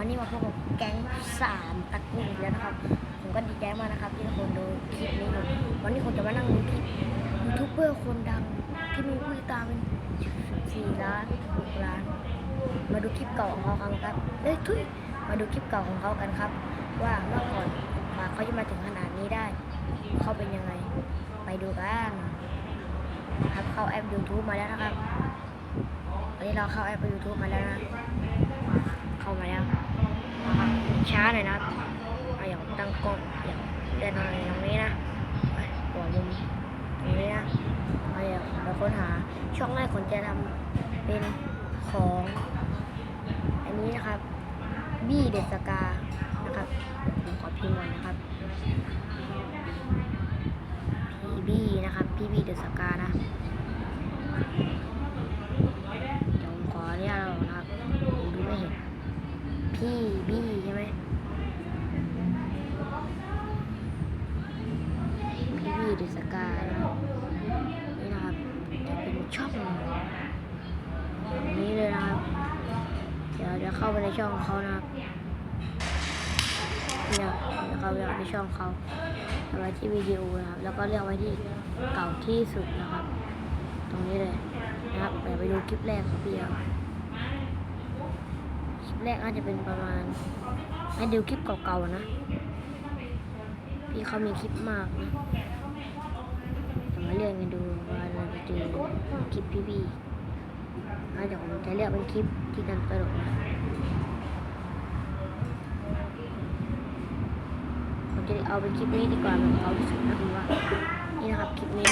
วันนี้มาพบกับแก๊งสามตระกูลอีกแล้วนะครับ ผมก็ดีใจมากนะครับ ที่ทุกคนดูคลิปนี้อยู่วันนี้ผมจะมานั่งดูคลิปยูทูบเบอร์คนดังที่มีผู้ติดตามเป็นสี่ล้านหกล้าน มาดูคลิปเก่าของเขากันครับเอ้ยทุยมาดูคลิปเก่าของเขากันครับ ว่าเมื่อก่อนกว่าเขาจะมาถึงขนาดนี้ได้ เขาเป็นยังไง ไปดูกันครับเข้าแอป YouTube มาแล้วนะครับวันนี้เราเข้าแอป YouTube มาแล้วนะ เข้ามาแล้ว ช้าหน่อยนะเอาอย่างตั้งกล้องอย่างเดินอะไรตรงนี้นะหัวมุมตรงนี้นะเอาอย่างเราค้นหาช่องแรกผมจะทำเป็นของ อันนี้นะครับบี้เดสกานะครับผมขอพิมพ์ก่อนนะครับพีบี้นะครับพีบี้เดสกานะเดี๋ยวผมขอเรียกเรานะครับผมดูไม่เห็น พี่บี้ใช่ไหมพี่บี้เดสกานี่นะครับจะเป็นช่องนี้เลยนะครับ เดี๋ยวจะเข้าไปในช่องเขานะครับเนี่ยเดี๋ยวเข้าไปในช่องเขาเอาไว้ที่วิดีโอนะครับ แล้วก็เลือกไว้ที่เก่าที่สุดนะครับ ตรงนี้เลยนะครับเดี๋ยวไปดูคลิปแรกของพี่คลิป แรกอาจจะเป็นประมาณให้ดูคลิปเก่าๆนะ พี่เขามีคลิปมากนะเดี๋ยวมาเลื่อนกันดูว่าเราจะเจอคลิปพี่ๆอะเดี๋ยวผมจะเลือกเป็นคลิปที่กันตลกนะผมจะเอาเป็นคลิปนี้ดีกว่าแบบเอาที่สุดนะคุณว่า นี่นะครับคลิปนี้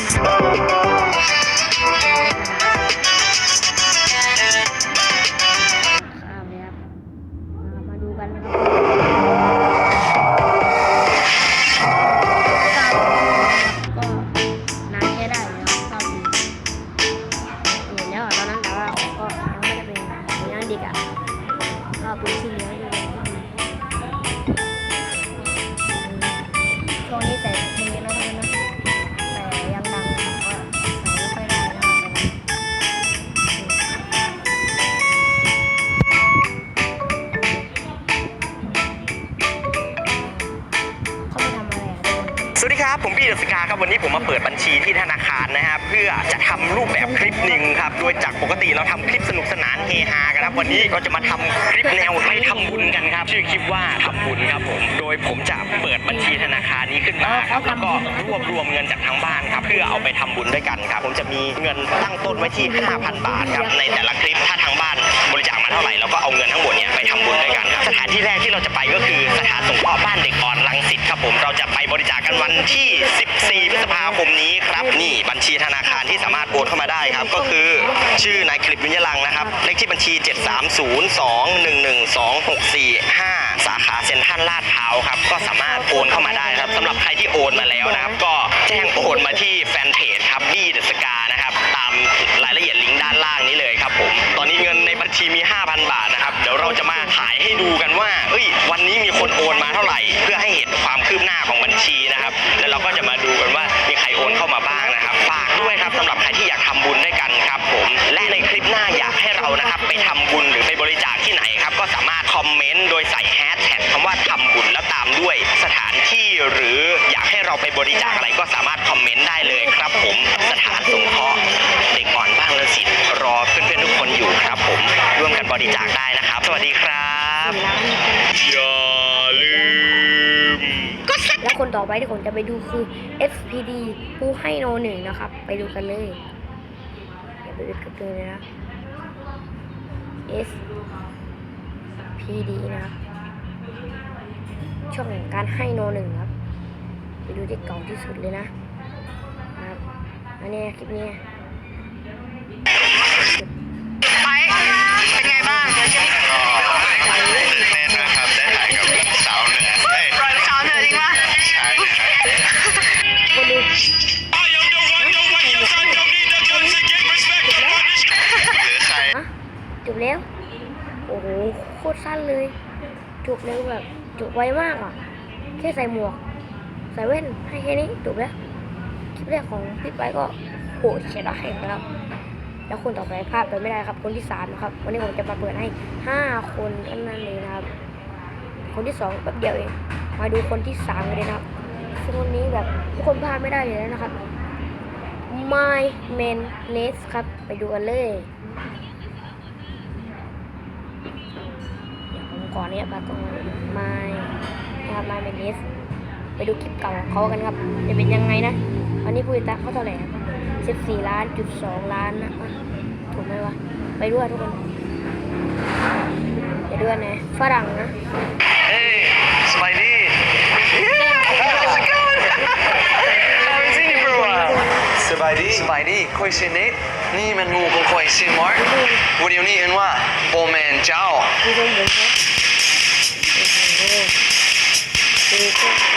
พี่เดสกาครับวันนี้ผมมาเปิดบัญชีที่ธนาคารนะครับเพื่อจะทำรูปแบบคลิปหนึ่งครับโดยจากปกติเราทำคลิปสนุกสนานเฮฮา กันครับ วันนี้เราจะมาทำคลิปแนวไปทำบุญกันครับ ชื่อคลิปว่าทำบุญครับผมโดยผมจะเปิดบัญชีธนาคารนี้ขึ้นมาครับแล้วก็รวบรวมเงินจากทางบ้านครับ เพื่อเอาไปทำบุญด้วยกันครับ ผมจะมีเงินตั้งต้นไว้ที่ 5,000 บาทครับในแต่ละคลิปถ้าทางบ้านบริจาคมาเท่าไหร่เราก็เอาเงินทั้งหมดเนี้ยไปทำบุญด้วยกันครับสถานที่แรกที่เราจะไปก็คือสถานสงเคราะห์บ้านเด็กอ่อนรังสิตครับผมเราจะไปบริจาคกันวันที่ 14 พฤษภาคมนี้ครับนี่บัญชีธนาคารที่สามารถโอนเข้ามาได้ครับ ก็คือชื่อนายคลิปวิญญาลังนะครับเลขที่บัญชี730211264สาขาเซ็นทรัลลาดพร้าวครับ ก็สามารถโอนเข้ามาได้ครับสำหรับใครที่โอนมาแล้วนะครับ ก็แจ้งโอนมาที่แฟนเพจครับบี้เดอสกานะครับ ตามรายละเอียดลิงก์ด้านล่างนี้เลยครับผม ตอนนี้เงินในบัญชีมี 5,000 บาทนะครับ เดี๋ยวเราจะมาถ่ายให้ดูกันว่า เอ้ย วันนี้มีคนโอนมาเท่าไหร่ เพื่อให้เห็นความคืบหน้าของบัญชีนะครับ แล้วเราก็จะมาดูกันว่ามีใครโอนเข้ามาบ้างนะครับ ฝากด้วยครับสำหรับใครที่อยากทำบุญด้วยกัน ท็กคำว่าทำบุญแล้วตามด้วยสถานที่หรืออยากให้เราไปบริจาคอะไรก็สามารถคอมเมนต์ได้เลยครับผมสถานสงเคราะห์เด็กอ่อนบ้างละสิทธิ์รอเพื่อนๆทุกคนอยู่ครับผมร่วมกันบริจาคได้นะครับ สวัสดีครับสี่ล้านอย่าลืมและคนต่อไปที่ผมจะไปดูคือ SPD ผู้ให้โนหนึ่งนะครับ ไปดูกันเลยอย่าไปดูกันเลยนะ SPD นะครับ ช่องแห่งการให้โนหนึ่งครับ ไปดูที่เก่าที่สุดเลยนะนะครับ อันนี้คลิปนี้ไปเป็นไงบ้างเดี๋ยวจะตื่นเต้นนะครับได้ถ่ายกับสาวเหนือเอ้ยสาวเหนือจริงปะชายเหนือคนดูหรือใครฮะจบแล้ว โอ้โห โคตรสั้นเลย จบเร็วแบบ จบไวมากอะ แค่ใส่หมวก ใส่แว่นให้แค่นี้จบแล้ว คลิปแรกของพี่ไปก็โหเฉียดให้ครับ แล้วคนต่อไปพลาดไปไม่ได้ครับ คนที่สามนะครับ วันนี้ผมจะมาเปิดให้ห้าคนเท่นั้นเลยนะครับ คนที่สองแป๊บเดียวเอง มาดูคนที่สามกันเลยนะครับซึ่งวันนี้แบบทุกคนพลาดไม่ได้เลยนะครับ My Man Nest ครับ ไปดูกันเลย เดี๋ยวผมขอเนี่ยปากกล้องไว้ My นะครับ My Man Nest ไปดูคลิปเก่าของเขากันครับ จะเป็นยังไงนะวันนี้ผู้ติดตามเขาเท่าไหร่ครับ14ล้านจุดสองล้านนะอะถูกไหมวะไปด้วยทุกคนไปด้วยนะฝรั่งนะ Hey, Smiley. How's it going? Haven't seen you for a while. สบายดีสบายดีคุยซินนิดนี่มันงูของคุยซินมาร์ควันเดียวนี้เห็นว่าโบแมนเจ้า ดูต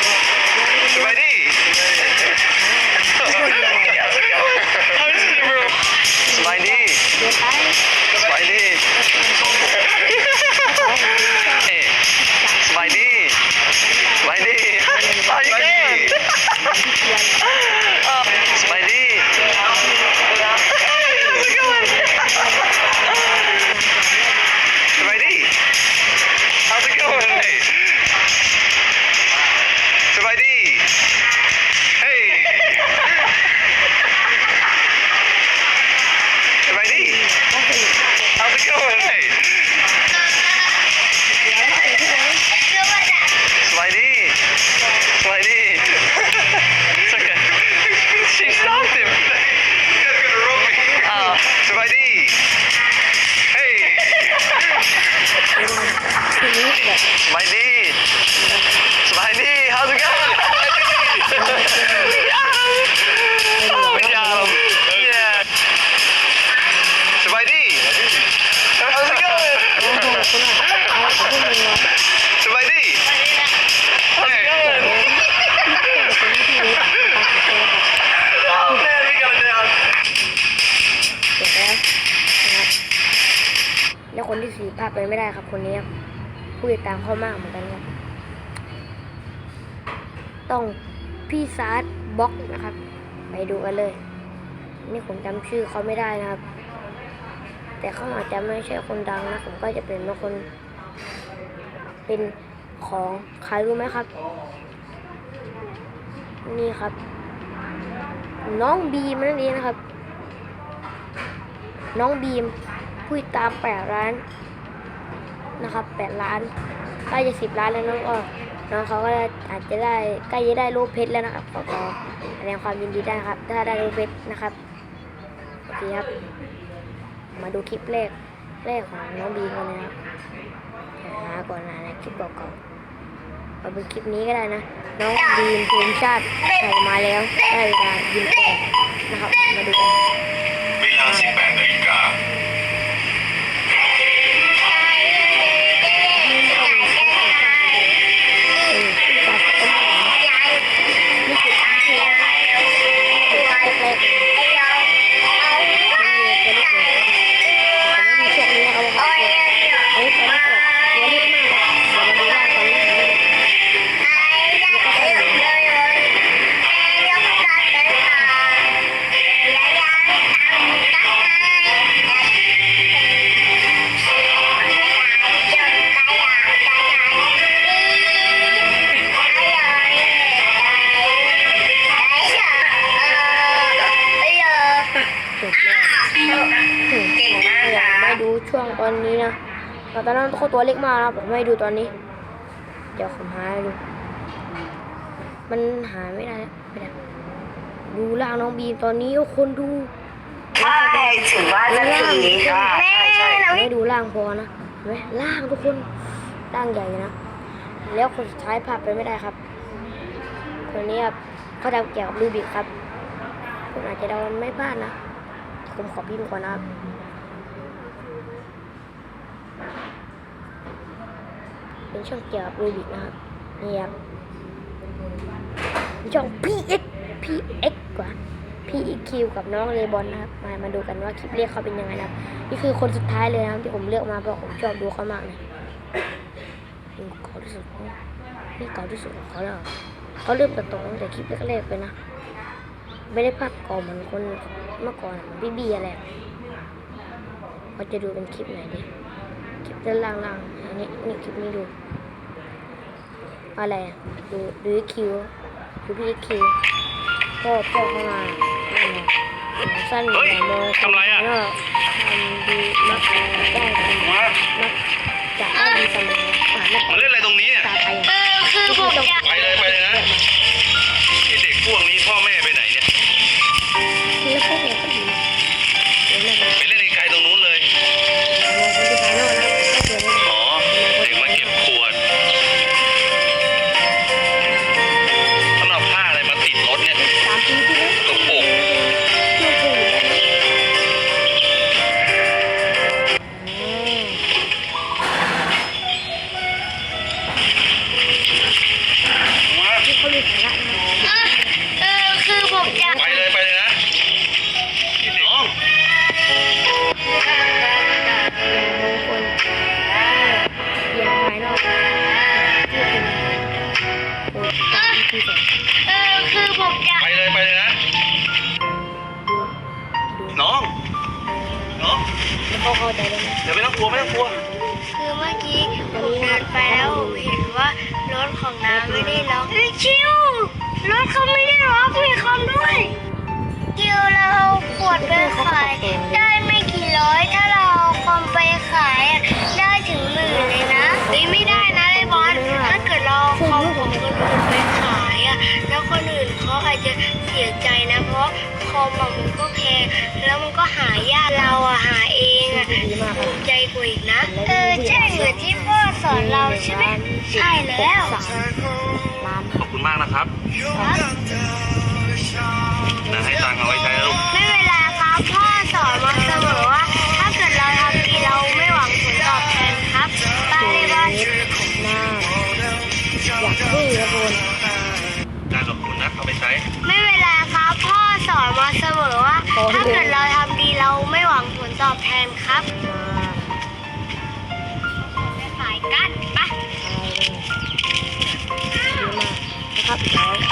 คนที่สี่พลาดไปไม่ได้ครับ คนนี้ผู้ติดตามเขามากเหมือนกันครับ ต้องพี่ซาร์ดบล็อกนะครับ ไปดูกันเลย นี่ผมจำชื่อเขาไม่ได้นะครับ แต่เขาอาจจะไม่ใช่คนดังนะ ผมก็จะเป็นบางคน เป็นของใครรู้ไหมครับ นี่ครับ น้องบีมนั่นเองนะครับ น้องบีม ผู้ติดตามแปดล้านนะครับแปดล้านใกล้จะสิบล้านแล้วน้องก็น้องเขาก็อาจจะได้ใกล้จะได้รูปเพชรแล้วนะครับขอขอแสดงความยินดีได้นะครับ ถ้าได้รูปเพชรนะครับโอเคครับ มาดูคลิปแรกแรกของน้องบีมกันนะครับหาก่อนนะนะคลิปเก่าๆเอาเป็นคลิปนี้ก็ได้นะ น้องบีมทีมชาติไทยมาแล้วได้เวลายิงแตกนะครับ มาดูกัน ดูช่วงตอนนี้นะแต่ตอนนั้นเขาตัวเล็กมากนะผมไม่ดูตอนนี้ เดี๋ยวผมหาให้ดู มันหาไม่ได้แล้วไม่ได้ดูล่างน้องบีมตอนนี้คนดูใช่ถือว่าจะผีค่ะใช่ใช่ไม่ดูล่างพอนะเห็นไหมล่างทุกคนล่างใหญ่นะแล้วคนสุดท้ายพลาดไปไม่ได้ครับ คนนี้ครับเขาทำเกี่ยวกับรูบิกครับคุณอาจจะเดาไม่พลาดนะผมขอพิมพ์ก่อนนะครับ เป็นช่องเกี่ยวกับรูบิกนะครับนี่ครับช่อง PX PX กว่า PEQ กับน้องเลบอนนะครับ มามาดูกันว่าคลิปเรียกเขาเป็นยังไงนะครับ นี่คือคนสุดท้ายเลยนะครับที่ผมเลือกมาเพราะผมชอบดูเขามากเลยนี่เก่าที่สุดนี่เก่าที่สุดของเขาแล้วเขาเริ่มตัดต่ตรงแต่คลิปแรกๆเลยนะ ไม่ได้ภาพเก่าเหมือนคนเมื่อก่อนเหมือนพี่เบียร์แหละเขาจะดูเป็นคลิปไหนดี คลิปด้านล่างๆ อันนี้นี่คลิปนี้ดู อะไรอะดูดูคิวดูพีคิวก็ก็เข้ามานั่นแหละสั้นเฮ้ยอย่ามองทำไรอะก็ทำดีมักได้ดีมักจะได้ดีเสมออ่านแล้วมาเล่นอะไรตรงนี้เนี่ยตาไปเออคือผมจะไปเลยไปเลยนะที่เด็กพวกนี้พ่อแม่ไปไหน ไม่ต้องกลัวคือเมื่อกี้ผมเดินไปแล้วผมเห็นว่ารถของน้ำไม่ได้ล็อกเฮ้ยชิวรถเขาไม่ได้ล็อกมีคอมด้วยชิวเราขวดไปขายได้ไม่กี่ร้อยถ้าเราเอาคอมไปขายอะได้ถึงหมื่นเลยนะเฮ้ยไม่ได้นะไอ้บอสถ้าเกิดเราเอาคอมของคนอื่นไปขายอะแล้วคนอื่นเขาอาจจะเสียใจนะเพราะคอมอะมันก็แพงแล้วมันก็หายากเราอะ กูอีกนะ เออใช่เหมือนที่พ่อสอนเราใช่ไหมใช่แล้วขอบคุณมากนะครับนะให้ตังเอาไว้ใช้ลูกไม่เวลาครับพ่อสอนมาเสมอว่า ถ้าเกิดเราทำดีเราไม่หวังผลตอบแทนครับบ้าเลยบ้านหน้าอยากพูดนะคุณ Bye.